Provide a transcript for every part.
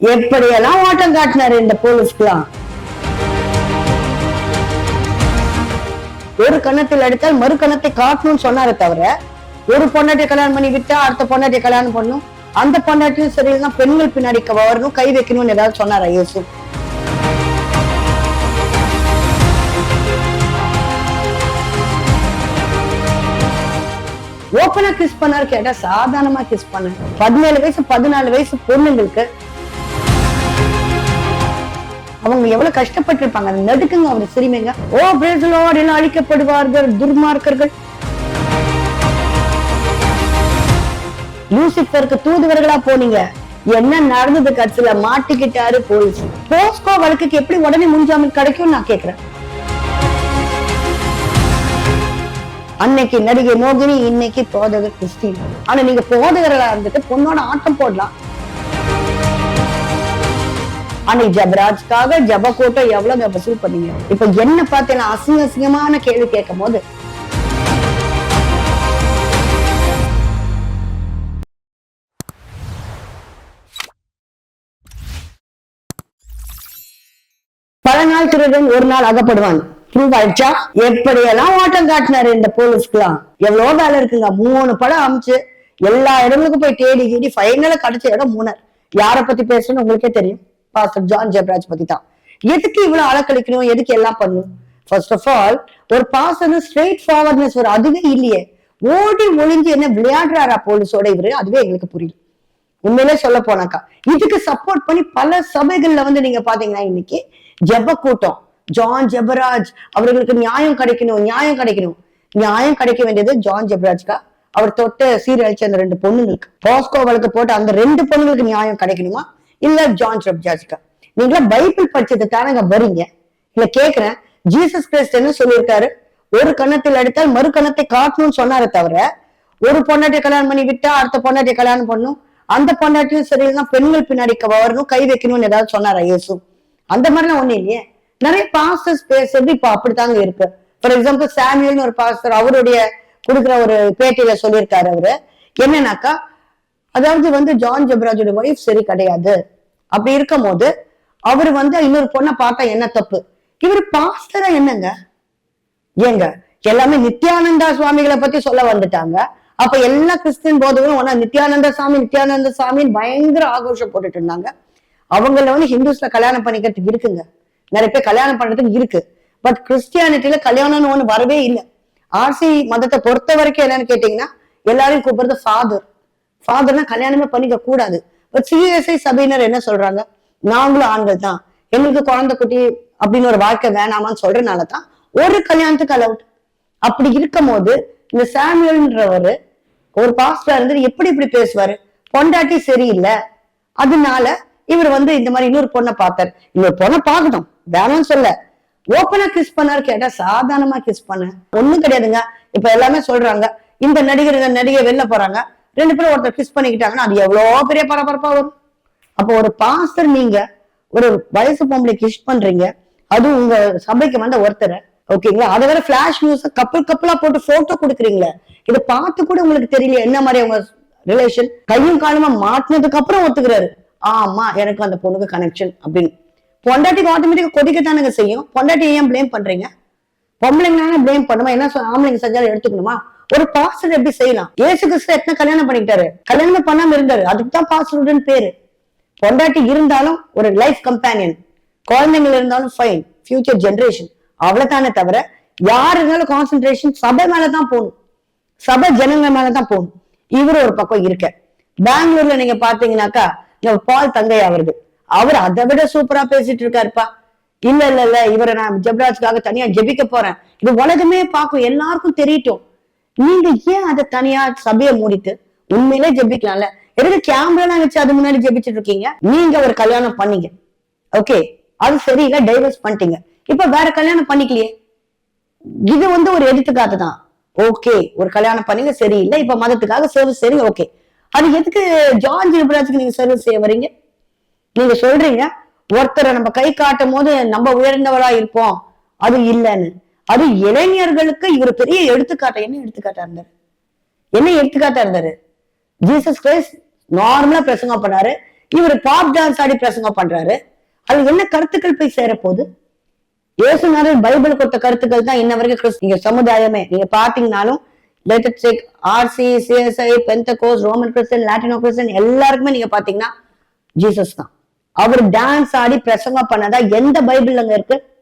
எப்படியெல்லாம் ஓட்டம் காட்டினாரு இந்த போலீஸ்க்குலாம்? ஒரு கணத்தில் அடித்தால் மறு கணத்தை காட்டணும்னு சொன்னாரே தவிர ஒரு பொண்டாட்டியை கல்யாணம் பண்ணி விட்டா அடுத்த பொண்டாட்டியை கல்யாணம் பண்ணும்? அந்த பொண்டாட்டியும் சரியில்லைன்னா பெண்கள் பின்னாடி வரணும் கை வைக்கணும்னு ஏதாவது சொன்னாரா இயேசு? ஓப்பனா கிஸ் பண்ணாரு கேட்டா சாதாரணமா கிஸ் பண்ண. பதினேழு வயசு பதினாலு வயசு பொண்ணுங்களுக்கு அவங்க எவ்வளவு கஷ்டப்பட்டிருப்பாங்க. அந்த நடுக்குங்க அவர் சிறுமிங்க. ஓ பிரேசலோடு எல்லாம் அழிக்கப்படுவார்கள் துர்மார்க்கர்கள். லூசிபருக்கு தூதுவர்களா போனீங்க. என்ன நடந்தது கட்சியில? மாட்டிக்கிட்டாரு போலீஸ். போஸ்கோ வழக்குக்கு எப்படி உடனே முன்ஜாமீன் கிடைக்கும் நான் கேக்குறேன். அன்னைக்கு நடிகை மோகினி இன்னைக்கு போதகர் கிறிஸ்டின். ஆனா நீங்க போதகர்களா இருந்துட்டு பொண்ணோட ஆட்டம் போடலாம். ஆனா ஜபராஜ்காக ஜப கோட்டை எவ்வளவு வசூல் பண்ணீங்க? இப்ப என்ன பார்த்தேன்னா அசிங்க அசிங்கமான கேள்வி கேட்கும் போது பல நாள் திருடன் ஒரு நாள் அகப்படுவான். ப்ரூவ் ஆயிடுச்சா எப்படியெல்லாம் ஓட்டம் காட்டினாரு இந்த போலீஸ்க்குலாம்? எவ்வளவு வேலை இருக்குங்க. மூணு படம் அமிச்சு எல்லா இடங்களுக்கும் போய் தேடி தேடி ஃபைனலா கிடைச்ச இடம் மூணர். யார பத்தி பேசணும்னு உங்களுக்கே தெரியும். பாஸ்டர் ஜான் ஜெப்ராஜ் பத்தி தான். எதுக்கு இவ்வளவு அலக்கழிக்கணும்? எதுக்கு எல்லாம் பண்ணும் ஃபர்ஸ்ட் ஆஃப் ஆல் ஒரு பாஸ்டர் ஸ்ட்ரெயிட் ஃபார்வர்ட்னஸ் ஒரு அதுவே இல்லையே. ஓடி ஒளிஞ்சு என்ன விளையாடுறாரா போலீஸோட இவரு? அதுவே எங்களுக்கு புரியல உண்மையிலே சொல்ல போனாக்கா. இதுக்கு சப்போர்ட் பண்ணி பல சபைகள்ல வந்து நீங்க பாத்தீங்கன்னா இன்னைக்கு ஜெப கூட்டம். ஜான் ஜெபராஜ் அவர்களுக்கு நியாயம் கிடைக்கணும் நியாயம் கிடைக்கணும். நியாயம் கிடைக்க வேண்டியது ஜான் ஜெபராஜ்கா அவர் தொட்ட சீரழிச்ச அந்த ரெண்டு பொண்ணுங்களுக்கு. பாஸ்கோ வழக்கு போட்டு அந்த ரெண்டு பொண்ணுங்களுக்கு நியாயம் கிடைக்கணுமா? இல்ல ஜான் ஜெபராஜ்கா நீங்களா பைபிள் படிச்சது தானங்க வரீங்க. இல்ல கேக்குறேன். ஜீசஸ் கிறிஸ்ட் என்ன சொல்லியிருக்காரு? ஒரு கணத்தில் அடித்தால் மறு கணத்தை காட்டணும்னு சொன்னாரே தவிர ஒரு பொண்டாட்டியை கல்யாணம் பண்ணி விட்டா அடுத்த பொண்டாட்டியை கல்யாணம் பண்ணும்? அந்த பொண்டாட்டியும் சரியில்லைன்னா பெண்கள் பின்னாடி க- வரணும் கை வைக்கணும்னு ஏதாவது சொன்னாரா இயேசு? அந்த மாதிரிலாம் ஒண்ணு இல்லையே. நிறைய பாஸ்டர்ஸ் பேசுறது இப்ப அப்படித்தாங்க இருக்கு. ஃபார் எக்ஸாம்பிள் சாமியல்னு ஒரு பாஸ்டர் அவருடைய கொடுக்குற ஒரு பேட்டியில சொல்லியிருக்காரு அவரு. என்னன்னாக்கா அதாவது வந்து ஜான் ஜப்ராஜோட ஒய்ஃப் சரி கிடையாது. அப்படி இருக்கும் போது அவர் வந்து இன்னொரு பொண்ணை பார்த்தா என்ன தப்பு? இவர் பாஸ்டரா என்னங்க? ஏங்க எல்லாமே நித்யானந்தா சுவாமிகளை பத்தி சொல்ல வந்துட்டாங்க. அப்ப எல்லா கிறிஸ்டின் போதவரும் ஒன்னா நித்யானந்த சாமி நித்யானந்த சாமின்னு பயங்கர ஆகோஷம் போட்டுட்டு இருந்தாங்க. அவங்கள வந்து ஹிந்துஸ்ல கல்யாணம் பண்ணிக்கிறதுக்கு இருக்குங்க. நிறைய பேர் கல்யாணம் பண்றதுக்கு இருக்கு. பட் கிறிஸ்டியானிட்டியில கல்யாணம்னு ஒண்ணு வரவே இல்லை. ஆர்சி மதத்தை பொறுத்த வரைக்கும் என்னன்னு கேட்டீங்கன்னா எல்லாரையும் கூப்பிடுறது ஃபாதர் ஃபாதர்னா கல்யாணமே பண்ணிக்க கூடாது. பட் சிஎஸ்ஐ சபையினர் என்ன சொல்றாங்க? நாங்களும் ஆண்கள் தான். எங்களுக்கு குழந்தை குட்டி அப்படின்னு ஒரு வாழ்க்கை வேணாமான்னு சொல்றதுனால தான் ஒரு கல்யாணத்துக்கு அலவுட் அப்படி இருக்கும் போது இந்த சாமியல்ன்றவரு ஒரு பாஸ்டர் இருந்து எப்படி இப்படி பேசுவாரு? பொண்டாட்டி சரியில்லை. அதனால இவர் வந்து இந்த மாதிரி இன்னொரு பொண்ணை பார்த்தார். இன்னொரு பொண்ணை பார்க்கணும். வேணாம்னு சொல்ல. ஓப்பனா கிஸ் பண்ணாரு கேட்டா சாதாரணமா கிஸ் பண்ண. ஒண்ணும் கிடையாதுங்க. இப்ப எல்லாமே சொல்றாங்க. இந்த நடிகர் நடிகை வெளில போறாங்க. ரெண்டு பேரும் ஒருத்தர் கிஸ் பண்ணிக்கிட்டாங்கன்னா அது எவ்வளவு பெரிய பரபரப்பா வரும். அப்போ ஒரு பாஸ்டர் நீங்க ஒரு வயசு பொம்பளை கிஸ் பண்றீங்க. அது உங்க சபைக்கு வந்த ஒருத்தரை ஓகேங்களா அதை வேற பிளாஷ் நியூஸ் கப்பல் கப்பலா போட்டு போட்டோ கொடுக்குறீங்களே? இதை பார்த்து கூட உங்களுக்கு தெரியல என்ன மாதிரி அவங்க ரிலேஷன் கையும் காலமா மாட்டினதுக்கு அப்புறம் ஒத்துக்கிறாரு. ஆமா எனக்கு அந்த பொண்ணுக்கு கனெக்ஷன் அப்படின்னு. பொண்டாட்டிக்கு ஆட்டோமேட்டிக்கா கொதிக்கத்தானுங்க செய்யும். பொண்டாட்டி ஏன் ப்ளேம் பண்றீங்க? பொம்பளைங்களான பிளேம் பண்ணுமா என்ன ஆம்பளைங்க செஞ்சாலும் எடுத்துக்கணுமா? ஒரு பாஸ்டர் எப்படி செய்யலாம்? ஏசு கிறிஸ்து எத்தனை கல்யாணம் பண்ணிட்டாரு கல்யாணம் பண்ணாம இருந்தாரு. அதுக்கு தான் பாஸ்டர்னு பேரு. பொண்டாட்டி இருந்தாலும் ஒரு லைஃப் கம்பேனியன் குழந்தைங்கள் இருந்தாலும் ஃபைன் ஃபியூச்சர் ஜென்ரேஷன் அவ்வளவுதானே தவிர யார் இருந்தாலும் கான்சென்ட்ரேஷன் சபை மேலதான் போகணும். சபை ஜனங்க மேலதான் போகணும். இவரு ஒரு பக்கம் இருக்க. பெங்களூர்ல நீங்க பாத்தீங்கன்னாக்கா பால் தங்கை அவருது. அவர் அதை விட சூப்பரா பேசிட்டு இருக்காருப்பா. இல்ல இல்ல இல்ல இவரை நான் ஜெப்ராஜ்காக தனியா ஜெபிக்க போறேன். இது உலகமே பார்க்கும். எல்லாருக்கும் தெரியட்டும். நீங்க ஏன் அதை தனியா சபையை மூடிட்டு உண்மையிலே ஜெபிக்கலாம்ல? எதுக்கு கேமரா வச்சு அது முன்னாடி ஜெபிச்சிட்டு இருக்கீங்க? நீங்க ஒரு கல்யாணம் பண்ணீங்க. ஓகே அது சரியில்லை டைவர்ஸ் பண்ணிட்டீங்க. இப்ப வேற கல்யாணம் பண்ணிக்கலையே. இது வந்து ஒரு எடுத்துக்காட்டு தான். ஓகே ஒரு கல்யாணம் பண்ணீங்க சரியில்லை. இப்ப மதத்துக்காக சர்வீஸ் சரி ஓகே அது எதுக்கு ஜான் ஜிபராஜுக்கு நீங்க சர்வீஸ் செய்ய வரீங்க நீங்க சொல்றீங்க ஒருத்தரை நம்ம கை காட்டும் போது நம்ம உயர்ந்தவரா இருப்போம். அது இல்லைன்னு. அது இளைஞர்களுக்கு இவர் பெரிய எடுத்துக்காட்டை என்ன எடுத்துக்காட்டா இருந்தாரு? என்ன எடுத்துக்காட்டா இருந்தாரு? ஜீசஸ் கிரைஸ்ட் நார்மலா பிரசங்கம் பண்ணாரு. இவர் பாப் டான்ஸ் ஆடி பிரசங்கம் பண்றாரு. அது என்ன கருத்துக்கள் போய் சேர போகுது? இயேசுநாதர் பைபிள் கொடுத்த கருத்துக்கள் தான் இன்ன வரைக்கும் கிறிஸ்து- நீங்க சமுதாயமே. நீங்க பாத்தீங்கன்னாலும் letter check RC CSI Pentecost Roman Christian Latino Christian எல்லாருக்குமே நீங்க பாத்தீங்கன்னா ஜீசஸ் தான். அவர் டான்ஸ் ஆடி பிரசங்கம் பண்ணதா எந்த பைபிள் அங்க இருக்கு?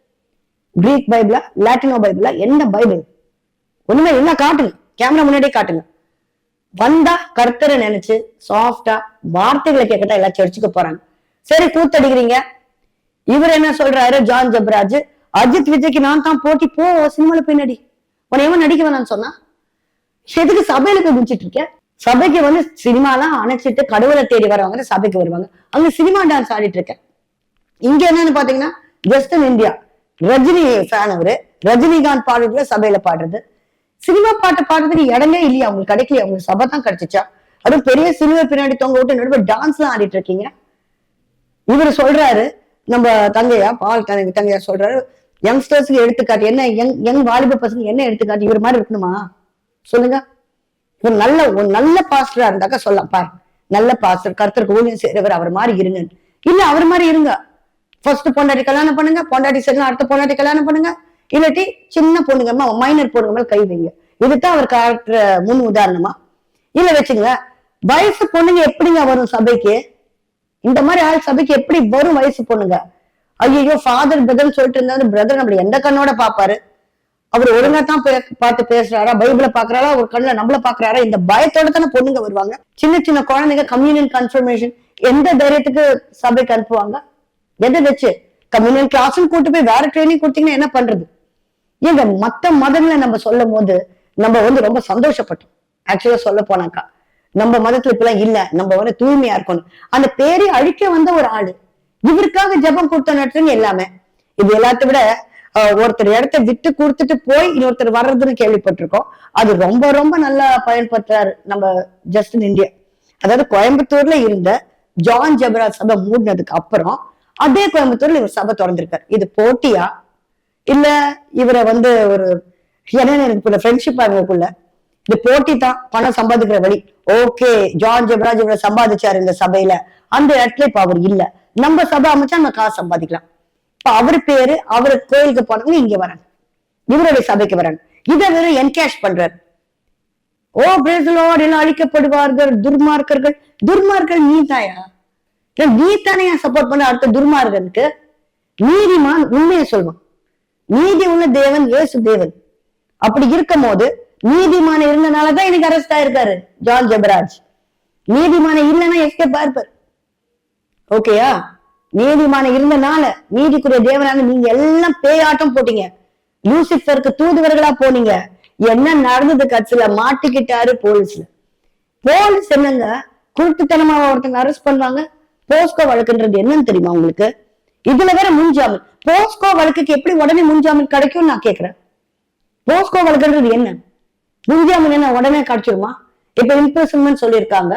கிரீக் பைபிளா லாட்டினோ பைபிளா என்ன பைபிள் ஒண்ணுமே என்ன காட்டுங்க. கேமரா முன்னாடியே காட்டுங்க. வந்தா கர்த்தரை நினைச்சு சாஃப்டா வார்த்தைகளை கேட்கட்டா எல்லாம் சர்ச்சுக்கு போறாங்க. சரி கூத்தடிக்கிறீங்க இவர் என்ன சொல்றாரு? ஜான் ஜப்ராஜ் அஜித் விஜய்க்கு நான் தான் போட்டி போ சினிமால போய் நடி. உன எவன் நடிக்க வேணாம்னு சொன்னா? எதுக்கு சபையில போய் குடிச்சிட்டு இருக்க? சபைக்கு வந்து சினிமாலாம் அணைச்சிட்டு கடவுளை தேடி வரவங்க சபைக்கு வருவாங்க. அங்க சினிமா டான்ஸ் ஆடிட்டு இருக்கேன் இங்க என்னன்னு பாத்தீங்கன்னா வெஸ்டர்ன் இந்தியா ரஜினி ஃபேன் அவரு. ரஜினிகாந்த் பாடுறதுல சபையில பாடுறது. சினிமா பாட்டு பாடுறதுக்கு இடமே இல்லையா? அவங்களுக்கு கிடைக்கல அவங்களுக்கு சபை தான் கிடைச்சிச்சா? அதுவும் பெரிய சிலுவை பின்னாடி தொங்க விட்டு நடுவில் டான்ஸ் எல்லாம் ஆடிட்டு இருக்கீங்க. இவர் சொல்றாரு நம்ம தங்கையா பால் தங்க தங்கையா சொல்றாரு யங்ஸ்டர்ஸ்க்கு எடுத்துக்காட்டு என்ன யங் யங் வாலிப பசங்க என்ன எடுத்துக்காட்டு? இவர் மாதிரி இருக்கணுமா? சொல்லுங்க. ஒரு நல்ல ஒரு நல்ல பாஸ்டரா இருந்தாக்கா சொல்லலாம். பாரு நல்ல பாஸ்டர் கருத்தருக்கு ஊழியம் செய்யறவர் அவர் மாதிரி இருங்க. இல்ல அவர் மாதிரி இருங்க. ஃபர்ஸ்ட் பொண்டாட்டி கல்யாணம் பண்ணுங்க பொண்டாட்டி சரினா அடுத்த பொண்டாட்டி கல்யாணம் பண்ணுங்க. இல்லாட்டி சின்ன பொண்ணுங்க மைனர் பொண்ணுங்க மேல கை வைங்க. இதுதான் அவர் காட்டுற முன் உதாரணமா. இல்ல வச்சுங்க வயசு பொண்ணுங்க எப்படிங்க வரும் சபைக்கு? இந்த மாதிரி ஆள் சபைக்கு எப்படி வரும் வயசு பொண்ணுங்க? ஐயோ ஃபாதர் பிரதர் சொல்லிட்டு இருந்தாரு பிரதர் நம்மள எந்த கண்ணோட பாப்பாரு அவர் ஒழுங்கா தான் பே- பார்த்து பேசுறாரா? பைபிள பாக்குறாரா ஒரு கண்ணுல நம்மள பாக்குறாரா இந்த பயத்தோட தானே பொண்ணுங்க வருவாங்க. சின்ன சின்ன குழந்தைங்க கம்யூனியன் கன்ஃபர்மேஷன் எந்த தைரியத்துக்கு சபைக்கு அனுப்புவாங்க? எதை வச்சு? கம்யூனியன் கிளாஸும் கூட்டு போய் வேற ட்ரைனிங் கொடுத்தீங்கன்னா என்ன பண்றது? ஏங்க மத்த மதங்களை நம்ம சொல்லும் போது நம்ம வந்து ரொம்ப சந்தோஷப்பட்டோம். ஆக்சுவலா சொல்ல போனாக்கா. நம்ம மதத்துல இப்பெல்லாம் இல்ல. நம்ம வந்து தூய்மையா இருக்கணும். அந்த பேரை அழிக்க வந்த ஒரு ஆளு இவருக்காக ஜெபம் கொடுத்த நடத்துங்க எல்லாமே. இது எல்லாத்த விட ஒருத்தர் இடத்த விட்டு கொடுத்துட்டு போய் இன்னொருத்தர் வர்றதுன்னு கேள்விப்பட்டிருக்கோம். அது ரொம்ப ரொம்ப நல்லா பயன்படுத்துறாரு நம்ம ஜஸ்டின் இந்தியா அதாவது கோயம்புத்தூர்ல இருந்த ஜான் ஜெபராஜ் சபை மூடினதுக்கு அப்புறம் அதே கோயம்புத்தூர்ல இவர் சபை திறந்திருக்காரு. இது போட்டியா? இல்ல இவரை வந்து ஒரு என்ன எனக்கு ஃப்ரெண்ட்ஷிப் அவங்களுக்குள்ள இது போட்டி தான் பணம் சம்பாதிக்கிற வழி. ஓகே ஜான் ஜெபராஜ் இவரை சம்பாதிச்சாரு இந்த சபையில. அந்த இடத்துல இப்ப அவர் இல்ல. நம்ம சபை அமைச்சா நம்ம காசு சம்பாதிக்கலாம். இப்ப அவர் பேரு அவரு கோயிலுக்கு போனவங்க இங்க வராங்க. இவருடைய சபைக்கு வராங்க. இதை வெறும் என்கேஷ் பண்றாரு. ஓ பிரேசலோடு எல்லாம் அழிக்கப்படுவார்கள் துர்மார்க்கர்கள். துர்மார்கள் நீ தாயா? நீ தானே சப்போர்ட் பண்ண அடுத்த துர்மார்கனுக்கு நீதிமான் உண்மையை சொல்வான். நீதி உள்ள தேவன் இயேசு தேவன். அப்படி இருக்கும் போது நீதிமான இருந்தனாலதான் எனக்கு அரெஸ்ட் ஆயிருக்காரு ஜான் ஜெபராஜ். நீதிமான இல்லைன்னா எஸ்கேப் ஆயிருப்பார் ஓகேயா நீதிமான இருந்தனால நீதிக்குரிய தேவனால நீங்க எல்லாம் பேயாட்டம் போட்டீங்க. லூசிஃபருக்கு தூதுவர்களா போனீங்க. என்ன நடந்தது கட்சியில? மாட்டிக்கிட்டாரு போலீஸ்ல. போலீஸ் என்னங்க? குருட்டுத்தனமா ஒருத்தங்க அரெஸ்ட் பண்ணுவாங்க? போஸ்கோ வழக்குன்றது என்னன்னு தெரியுமா உங்களுக்கு? இதுல வேற முன்ஜாமீன். போஸ்கோ வழக்குக்கு எப்படி உடனே முன்ஜாமீன் கிடைக்கும் நான் கேக்குறேன். போஸ்கோ வழக்குன்றது என்ன? முன்ஜாமீன் என்ன உடனே கிடைச்சிருமா? இப்ப இம்ப்ரெசன்மெண்ட் சொல்லியிருக்காங்க.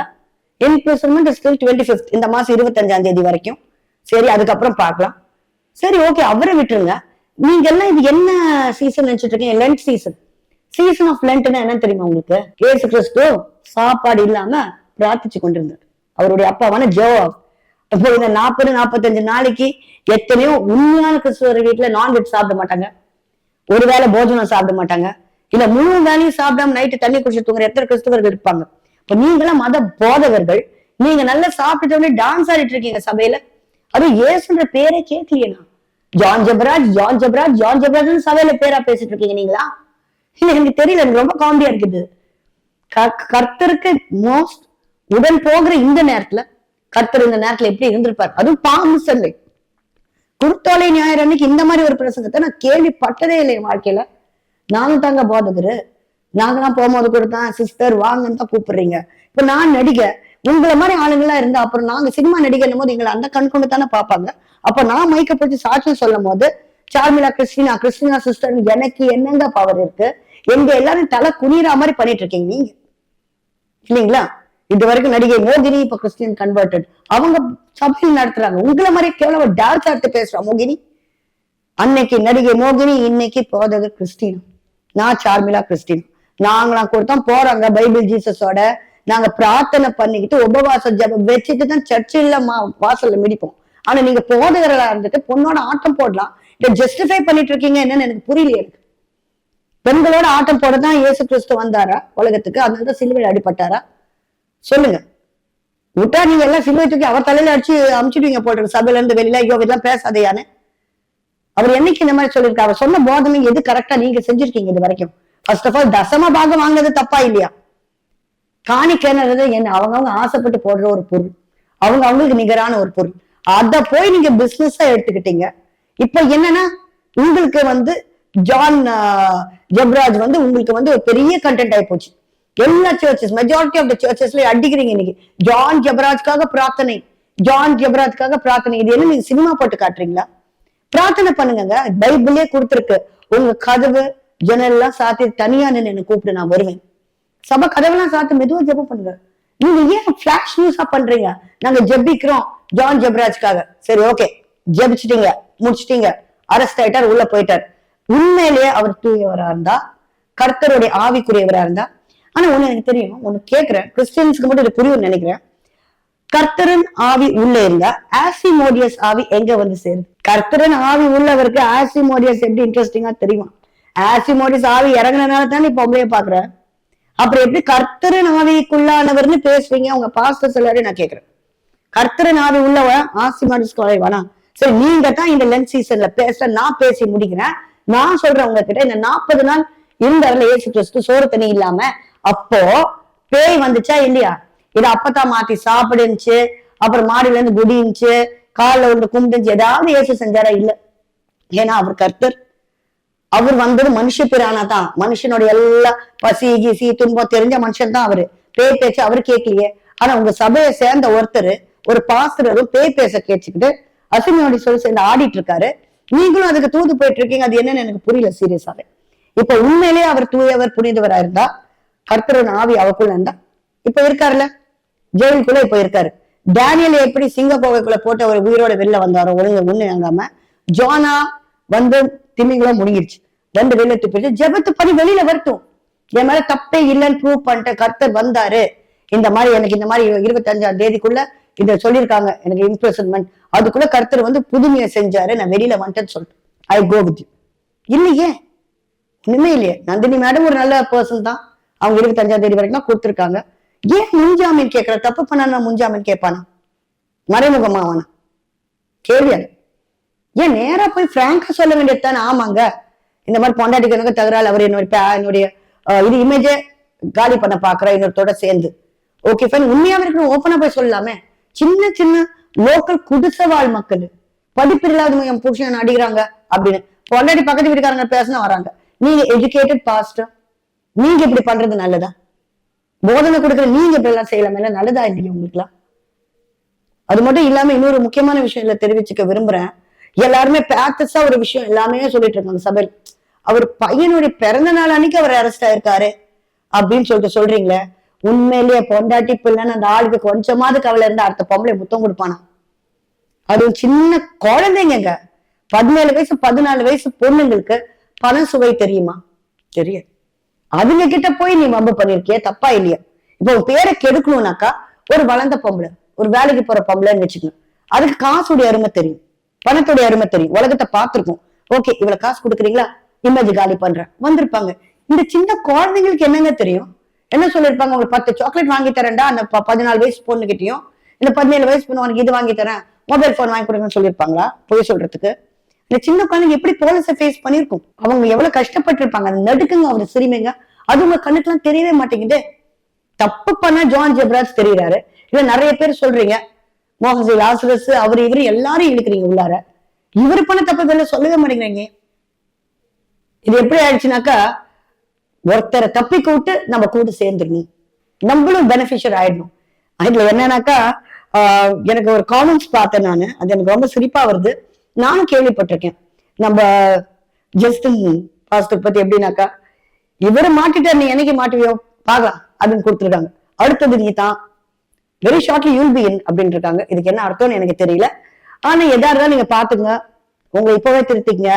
இம்ப்ரெசன்மெண்ட் ஸ்டில் டுவெண்ட்டி ஃபிஃப்த் இந்த மாசம் இருபத்தஞ்சாம் தேதி வரைக்கும். சரி அதுக்கப்புறம் பார்க்கலாம். சரி ஓகே அவரை விட்டுருங்க. நீங்க எல்லாம் இது என்ன சீசன் நினைச்சிட்டு இருக்கீங்க? லென்ட் சீசன் சீசன் ஆஃப் லென்ட்னா என்ன தெரியுமா உங்களுக்கு? ஏசு கிறிஸ்து சாப்பாடு இல்லாம பிரார்த்திச்சு கொண்டிருந்தார். அவருடைய அப்பாவான ஜோவாப். அப்போ இந்த நாற்பது நாற்பத்தஞ்சு நாளைக்கு எத்தனையோ உண்மையான கிறிஸ்துவர் வீட்டுல நான்வெஜ் சாப்பிட மாட்டாங்க. ஒருவேளை போஜனம் சாப்பிட மாட்டாங்க. இல்ல முழு வேலையும் சாப்பிடாம நைட்டு தண்ணி குடிச்சு தூங்குற எத்தனை கிறிஸ்துவர்கள் இருப்பாங்க? இப்ப நீங்களாம் மத போதகர்கள். நீங்க நல்லா சாப்பிட்டுட்ட உடனே டான்ஸ் ஆடிட்டு இருக்கீங்க சபையில. அதுவும் இயேசுன்ற பேரே கேட்கலையேனா John Jebaraj John Jebaraj John Jebaraj சபையில பேரா பேசிட்டு இருக்கீங்க நீங்களா? இல்ல எனக்கு தெரியல. எனக்கு ரொம்ப காமெடியா இருக்குது. க- கர்த்தருக்கு மோஸ்ட் உடன் போகிற இந்த நேரத்துல கர்த்தர் இந்த நேரத்துல எப்படி இருந்திருப்பார்? அதுவும் பாம்பு சந்தை குருத்தோலை ஞாயிறு அன்னைக்கு இந்த மாதிரி ஒரு பிரசங்கத்தை நான் கேள்விப்பட்டதே இல்லை என் வாழ்க்கையில. நானும் தாங்க போதகரு. நாங்களாம் போகும்போது கூட தான் சிஸ்டர் வாங்கன்னு தான் கூப்பிடுறீங்க. இப்ப நான் நடிகை. உங்களை மாதிரி ஆளுங்களா இருந்தா அப்புறம் நாங்க சினிமா நடிகை போது எங்களை அந்த கண் கொண்டு தானே பார்ப்பாங்க. அப்ப நான் மைக்க பிடிச்சி சாட்சியம் சொல்லும் போது சார்மிலா கிறிஸ்டினா கிறிஸ்டினா சிஸ்டர் எனக்கு என்னங்க பவர் இருக்கு? எங்க எல்லாரும் தலை குனிற மாதிரி பண்ணிட்டு இருக்கீங்க நீங்க. இல்லைங்களா? இது வரைக்கும் நடிகை மோகினி இப்ப கிறிஸ்டியன் கன்வெர்டட் அவங்க சபையில் நடத்துறாங்க. உங்களை மாதிரி கேவலம் டான்ஸ் ஆடுத்து பேசுறா மோகினி. அன்னைக்கு நடிகை மோகினி இன்னைக்கு போதகர் கிறிஸ்டினா. நான் சார்மிலா கிறிஸ்டினா. நாங்களாம் கொடுத்தோம் போறாங்க பைபிள் ஜீசஸோட. நாங்க பிரார்த்தனை பண்ணிக்கிட்டு உபவாச ஜபம் வச்சுட்டு தான் சர்ச்சில் வாசல்ல மிடிப்போம் ஆனா நீங்க போதகர்களா இருந்துட்டு பொண்ணோட ஆட்டம் போடலாம். இதை ஜஸ்டிஃபை பண்ணிட்டு இருக்கீங்க என்னன்னு எனக்கு புரியல எனக்கு. பெண்களோட ஆட்டம் போட தான் இயேசு கிறிஸ்து வந்தாரா உலகத்துக்கு? அதனால தான் சிலுவையில் அடிபட்டாரா? சொல்லுங்க. விட்டா நீங்க எல்லாம் சிலுவை தூக்கி அவர் தலையில அடிச்சு அமுச்சுடுவீங்க போட்டு சபையில இருந்து வெளியில ஐயோ இதெல்லாம் பேசாதையானே அவர் என்னைக்கு இந்த மாதிரி சொல்லியிருக்கா அவர் சொன்ன போதனை எது கரெக்டா நீங்க செஞ்சிருக்கீங்க இது வரைக்கும்? ஃபர்ஸ்ட் ஆஃப் ஆல் தசம பாகம் வாங்கினது தப்பா இல்லையா? காணிக்கைன்றது என்ன? அவங்கவுங்க ஆசைப்பட்டு போடுற ஒரு பொருள். அவங்க அவங்களுக்கு நிகரான ஒரு பொருள். அத போய் நீங்க பிசினஸா எடுத்துக்கிட்டீங்க. இப்ப என்னன்னா உங்களுக்கு வந்து ஜான் ஜப்ராஜ் ஜெப்ராஜ் வந்து உங்களுக்கு வந்து ஒரு பெரிய கண்டென்ட் ஆகி போச்சு. எல்லா சர்ச்சஸ் மெஜாரிட்டி ஆஃப் த சர்ச்சஸ்ல அடிக்கிறீங்க இன்னைக்கு. ஜான் ஜபராஜ்காக பிரார்த்தனை. ஜான் ஜபராஜ்காக பிரார்த்தனை. இது என்ன நீங்க சினிமா போட்டு காட்டுறீங்களா? பிரார்த்தனை பண்ணுங்க பைபிளே கொடுத்துருக்கு. உங்க கதவு ஜன்னல்லாம் சாத்தி தனியா நின்னு கூப்பிட்டு நான் வருவேன். சபை கதவெல்லாம் சாத்து மெதுவா ஜெபம் பண்ணுங்க. நீங்க ஏன் பிளாஷ் நியூஸா பண்றீங்க? நாங்க ஜெபிக்கிறோம் ஜான் ஜெபராஜ்காக சரி ஓகே ஜெபிச்சிட்டீங்க முடிச்சிட்டீங்க. அரெஸ்ட் ஆயிட்டார் உள்ள போயிட்டார். உண்மையிலேயே அவர் தூயவரா இருந்தா கர்த்தருடைய ஆவிக்குரியவரா இருந்தா ஆனா ஒண்ணு எனக்கு தெரியும் ஒண்ணு கேக்குறேன். கிறிஸ்டியன்ஸ்க்கு மட்டும் இது புரியும் நினைக்கிறேன். கர்த்தரன் ஆவி உள்ள இருந்தா ஆசிமோடியஸ் ஆவி எங்க வந்து சேருது கர்த்தரன் ஆவி உள்ளவருக்கு ஆசிமோடியஸ் எப்படி இன்ட்ரெஸ்டிங்கா தெரியுமா? ஆசிமோடியஸ் ஆவி இறங்குனதுனால தானே இப்ப உங்களையே பாக்குறேன் அப்புறம் எப்படி கர்த்தரன் ஆவிக்குள்ளானவர்னு பேசுவீங்க உங்க பாஸ்டர் எல்லாரும் நான் கேக்குறேன். கர்த்தரன் ஆவி உள்ளவ ஆசிமோடியஸ் குறைவானா சரி நீங்க தான் இந்த லென்த் சீசன்ல பேச நான் பேசி முடிக்கிறேன். நான் சொல்றேன் உங்ககிட்ட இந்த நாற்பது நாள் இருந்தாருல ஏசு கிறிஸ்து சோறு தண்ணி இல்லாம அப்போ பேய் வந்துச்சா இல்லையா? இதை அப்பதான் மாத்தி சாப்பிடுச்சு அப்புறம் மாடியில இருந்து குடிச்சு காலில் ஒன்று கும்பிடுச்சு ஏதாவது ஏசு செஞ்சாரா? இல்ல. ஏன்னா அவர் கர்த்தர். அவர் வந்தது மனுஷ பிரானா தான். மனுஷனோட எல்லா பசி கிசி துன்பம் தெரிஞ்ச மனுஷன் தான் அவரு. பேய் பேச்சு அவரு கேட்கலையே. ஆனா உங்க சபையை சேர்ந்த ஒருத்தர் ஒரு பாஸ்டரும் பேய் பேச கேட்டுக்கிட்டு அசுமியோட சொல்லி சேர்ந்து ஆடிட்டு இருக்காரு. நீங்களும் அதுக்கு தூது போயிட்டு இருக்கீங்க. அது என்னன்னு எனக்கு புரியல சீரியஸாவே. இப்ப உண்மையிலேயே அவர் தூயவர் புனிதவரா இருந்தா கர்த்தரின் ஆவி அவக்குள்ள இருந்தா இப்ப இருக்காருல்ல? ஜெயிலுக்குள்ள இப்ப இருக்காரு. டேனியல் எப்படி சிங்க போகைக்குள்ள போட்டு அவர் உயிரோட வெளில வந்தாரோ ஒழுங்கு ஒண்ணு வாங்காம ஜோனா வந்து திமிங்களும் முடிஞ்சிருச்சு ரெண்டு வெளில துப்பிட்டு ஜெபத்து பண்ணி வெளியில வரட்டும். என் மேல தப்பே இல்லைன்னு ப்ரூவ் பண்ணிட்டு கர்த்தர் வந்தாரு. இந்த மாதிரி எனக்கு இந்த மாதிரி இருபத்தஞ்சாம் தேதிக்குள்ள இத சொல்லியிருக்காங்க. எனக்கு இம்ப்ரெசன்மெண்ட் அதுக்குள்ள கர்த்தர் வந்து புதுமையை செஞ்சாரு. நான் வெளியில வந்துட்டேன்னு சொல்லிட்டு ஐ கோ வித் இல்லையே? இனிமே இல்லையே. நந்தினி மேடம் ஒரு நல்ல பர்சன் தான். அவங்க இருபத்தஞ்சாம் தேதி வரைக்கும் தான் கொடுத்துருக்காங்க. ஏன் முன்ஜாமீன் கேட்கற? தப்பு பண்ணா முன்ஜாமீன் கேட்பானா? மறைமுகமாவானா கேள்வி அது. ஏன் நேரா போய் பிராங்கா சொல்ல வேண்டியது தானே? ஆமாங்க. இந்த மாதிரி பொண்டாட்டிக்கனுக்கு தகராறு அவர் என்னுடைய என்னுடைய இது இமேஜே காலி பண்ண பாக்குற இன்னொருத்தோட சேர்ந்து. ஓகே ஃபைன் உண்மையா இருக்கணும். ஓப்பனா போய் சொல்லலாமே. சின்ன சின்ன லோக்கல் குடிசவாழ் மக்கள். படிப்பு இல்லாத என் புருஷன் அடிக்கிறாங்க அப்படின்னு. பொண்டாட்டி பக்கத்து வீட்டுக்காரங்க பேசினா வராங்க. நீங்க எஜுகேட்டட் பாஸ்டர் நீங்க இப்படி பண்றது நல்லதா? போதனை கொடுக்குற நீங்க இப்படி எல்லாம் செய்யலாமே. இல்ல நல்லதா இல்லையா உங்களுக்குலாம் அது மட்டும் இல்லாம இன்னொரு முக்கியமான விஷயம் இல்ல தெரிவிச்சுக்க விரும்புறேன். எல்லாருமே பேத்தஸா ஒரு விஷயம் எல்லாமே சொல்லிட்டு இருக்காங்க சபையில். அவர் பையனுடைய பிறந்த நாள் அன்னைக்கு அவர் அரெஸ்ட் ஆயிருக்காரு. அப்படின்னு சொல்லிட்டு சொல்றீங்களே? உண்மையிலேயே பொண்டாட்டி பிள்ளைன்னு அந்த ஆளுக்கு கொஞ்சமாவது கவலை இருந்தா அடுத்த பொம்பளை முத்தம் கொடுப்பானா? அது ஒரு சின்ன குழந்தைங்க பதினேழு வயசு பதினாலு வயசு பொண்ணுங்களுக்கு பண சுவை தெரியுமா? தெரியாது. அதுங்க கிட்ட போய் நீ வம்பு பண்ணிருக்கிய தப்பா இல்லையா? இப்போ உன் பேரை கெடுக்கணும்னாக்கா ஒரு வளர்ந்த பொம்பளை ஒரு வேலைக்கு போற பொம்பளைன்னு வச்சுக்கணும். அதுக்கு காசுடைய அருமை தெரியும். பணத்துடைய அருமை தெரியும். உலகத்தை பார்த்துருக்கும். ஓகே இவ்வளவு காசு கொடுக்குறீங்களா? இமேஜ் காலி பண்றேன். வந்திருப்பாங்க. இந்த சின்ன குழந்தைங்களுக்கு என்னங்க தெரியும்? என்ன சொல்லிருப்பாங்க உங்களுக்கு பத்து சாக்லேட் வாங்கி தரேன்டா அந்த பதினாலு வயசு பொண்ணுகிட்டயும் இந்த பதினேழு வயசு பொண்ணு உனக்கு இது வாங்கி தரேன் மொபைல் போன் வாங்கி கொடுங்கன்னு சொல்லியிருப்பாங்களா? பொய் சொல்றதுக்கு? இந்த சின்ன குழந்தைங்க எப்படி போலீஸை ஃபேஸ் பண்ணிருக்கும்? அவங்க எவ்வளவு கஷ்டப்பட்டிருப்பாங்க. அந்த நடுக்குங்க அவர் சிறுமைங்க. அது உங்க கண்ணுக்கெல்லாம் தெரியவே மாட்டேங்குது. தப்பு பண்ண ஜான் ஜெப்ராஜ் தெரியறாரு. இல்ல நிறைய பேர் சொல்றீங்க. மோகன்சி லாசரஸ் அவர் இவரு எல்லாரும் இழுக்கிறீங்க உள்ளார. இவரு பண்ண தப்பு வெளில சொல்லவே மாட்டேங்கிறீங்க. இது எப்படி ஆயிடுச்சுனாக்கா ஒருத்தரை தப்பிக்க விட்டு நம்ம கூட சேர்ந்துடணும். நம்மளும் பெனிஃபிஷியர் ஆயிடணும். அதுல என்னன்னாக்கா ஆஹ் எனக்கு ஒரு காமெண்ட்ஸ் பார்த்தேன் நான். அது எனக்கு ரொம்ப சிரிப்பா வருது. நானும் கேள்விப்பட்டிருக்கேன். நம்ம ஜஸ்டின் பாஸ்டர் பத்தி எப்படின்னாக்கா இவரு மாட்டிட்டார் நீ என்னைக்கு மாட்டுவியோ? பார்க்கலாம். அப்படின்னு கொடுத்துருக்காங்க. அடுத்தது நீ தான் very shortly you'll be in அப்படின்னு இருக்காங்க இதுக்கு என்ன அர்த்தம்னு எனக்கு தெரியல. ஆனா எதா இருந்தாலும் நீங்க பாத்துங்க உங்களை இப்பவே திருத்திங்க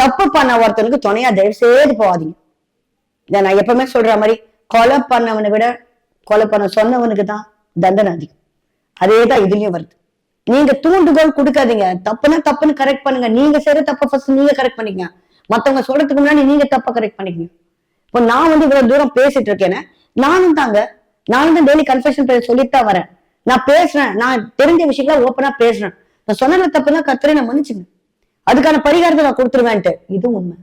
தப்பு பண்ண ஒருத்தனுக்கு துணையா தயவு செய்து போகாதீங்க. நான் எப்பவுமே சொல்ற மாதிரி கொலை பண்ணவனை விட கொலை பண்ண சொன்னவனுக்கு தான் தண்டனை அதிகம். அதே தான் இதுலயும் வருது. நீங்க தூண்டுகோல் கொடுக்காதீங்க. தப்புனா தப்புன்னு கரெக்ட் பண்ணுங்க. நீங்க செய்யற தப்ப ஃபர்ஸ்ட் நீங்க கரெக்ட் பண்ணிக்கங்க. மத்தவங்க சொல்றதுக்கு முன்னாடி நீங்க தப்ப கரெக்ட் பண்ணிக்கங்க. இப்போ நான் வந்து இவ்வளவு தூரம் பேசிட்டு இருக்கேன்னு நானும் தாங்க நானும் தான் டெய்லி கன்ஃபெஷன் பேச சொல்லித்தான் வரேன். நான் பேசுறேன். நான் தெரிஞ்ச விஷயங்கள ஓப்பனா பேசுறேன். நான் சொன்ன தப்புனா கத்துறே நான் மன்னிச்சுங்க அதுக்கான பரிகாரத்தை நான் கொடுத்துருவேன்ட்டு. இது உண்மை.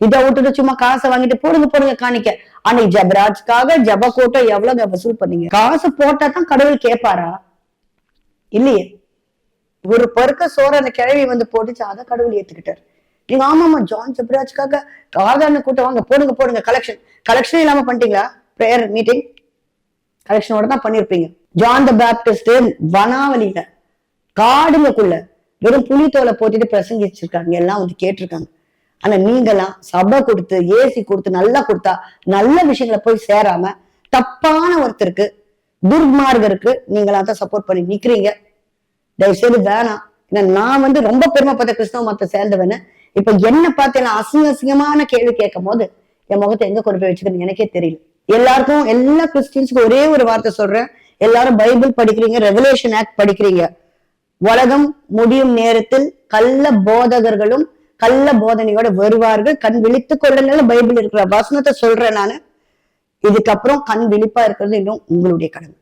இதை விட்டுட்டு சும்மா காசை வாங்கிட்டு போடுங்க போடுங்க காணிக்க. அன்னைக்கு ஜபராஜ்காக ஜப கூட்டம் எவ்வளவு வசூல் பண்ணீங்க? காசு போட்டா தான் கடவுள் கேட்பாரா? இல்லையே. ஒரு பருக்க சோற அந்த கிழவி வந்து போட்டுச்சு அதை கடவுள் ஏத்துக்கிட்டாரு. நீங்க ஆமாமா ஜான் ஜப்ராஜ்காக சாதாரண கூட்டம் வாங்க போடுங்க போடுங்க கலெக்ஷன் கலெக்ஷன் இல்லாம பண்ணிட்டீங்களா? ப்ரேயர் மீட்டிங் கலெக்ஷனோட தான் பண்ணிருப்பீங்க. ஜான் த பேப்டிஸ்ட் வனாவலியில காடுங்கக்குள்ள வெறும் புலித்தோலை போட்டுட்டு பிரசங்கிச்சிருக்காங்க. எல்லாம் வந்து கேட்டிருக்காங்க. ஆனா நீங்களாம் சபை கொடுத்து ஏசி கொடுத்து நல்லா கொடுத்தா நல்ல விஷயங்களை போய் சேராம தப்பான ஒருத்தருக்கு துர்மார்கருக்கு நீங்களாம் தான் சப்போர்ட் பண்ணி நிக்கிறீங்க. தயவு செய்து வேணாம். ஏன்னா நான் வந்து ரொம்ப பெருமைப்பட்ட கிறிஸ்தவ மதத்தை சேர்ந்தவன்னு இப்ப என்ன பார்த்து எல்லாம் அசிங்க அசிங்கமான கேள்வி கேட்கும் போது என் முகத்தை எங்க கொண்டு போய் வச்சுக்கணும் எனக்கே தெரியல. எல்லாருக்கும் எல்லா கிறிஸ்டின்ஸ்க்கும் ஒரே ஒரு வார்த்தை சொல்றேன். எல்லாரும் பைபிள் படிக்கிறீங்க ரெவலேஷன் ஆக்ட் படிக்கிறீங்க. உலகம் முடியும் நேரத்தில் கள்ள போதகர்களும் கள்ள போதனையோட வருவார்கள். கண் விழித்துக் கொள்ளுங்கள் பைபிள் இருக்கிற வசனத்தை சொல்றேன் நானு. இதுக்கப்புறம் கண் விழிப்பா இருக்கிறது இன்னும் உங்களுடைய கடமை.